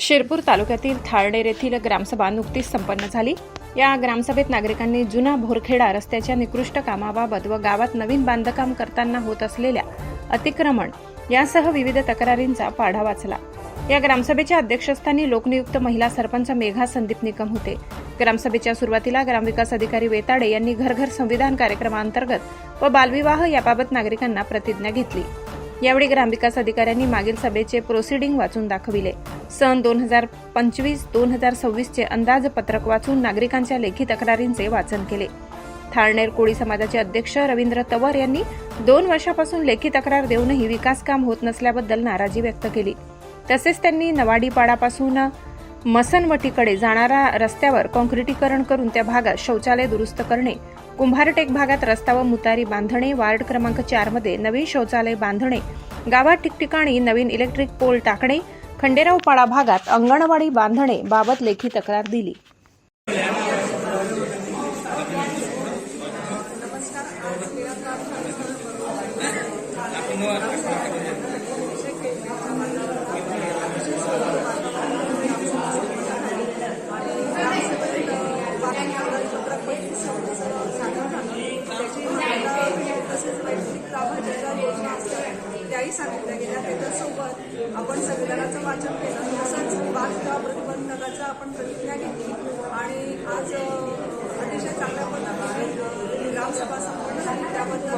शिरपूर तालुक्यातील थाळनेर येथील ग्रामसभा नुकतीच संपन्न झाली. या ग्रामसभेत नागरिकांनी जुना भोरखेडा रस्त्याच्या निकृष्ट कामाबाबत व गावात नवीन बांधकाम करताना होत असलेल्या अतिक्रमण यासह विविध तक्रारींचा पाढा वाचला. या ग्रामसभेच्या अध्यक्षस्थानी लोकनियुक्त महिला सरपंच मेघा संदीप निकम होते. ग्रामसभेच्या सुरुवातीला ग्रामविकास अधिकारी वेताडे यांनी घर घर संविधान कार्यक्रमांतर्गत व बालविवाह याबाबत नागरिकांना प्रतिज्ञा घेतली. यावेळी ग्रामविकास अधिकाऱ्यांनी मागील सभेचे प्रोसिडिंग वाचून दाखविले. सन दोन हजार पंचवीस दोन हजार सव्वीसचे अंदाजपत्रक वाचून नागरिकांच्या लेखी तक्रारींचे वाचन केले. थाळनेर कोळी समाजाचे अध्यक्ष रवींद्र तवर यांनी दोन वर्षापासून लेखी तक्रार देऊनही विकास काम होत नसल्याबद्दल नाराजी व्यक्त केली. तसेच त्यांनी नवाडीपाडापासून मसनवटीकडे जाणाऱ्या रस्त्यावर काँक्रिटीकरण करून त्या भागात शौचालय दुरुस्त करणे कुंभारटेक भागात रस्ता व मुतारी बांधणे वार्ड क्रमांक चारमध्ये नवीन शौचालय बांधणे गावात ठिकठिकाणी नवीन इलेक्ट्रिक पोल टाकणे खंडेरावपाडा भागात अंगणवाडी बांधणे बाबत लेखी तक्रार दिली. नमस्कार त्याही गेल्या त्याच्यासोबत आपण संविधानाचं वाचन केलं. तसंच बालविवाह प्रतिबंधकाचं आपण प्रतिज्ञा घेतली. आणि आज अतिशय चांगल्या पद्धतीने ग्रामसभा संपन्न झाली. त्याबद्दल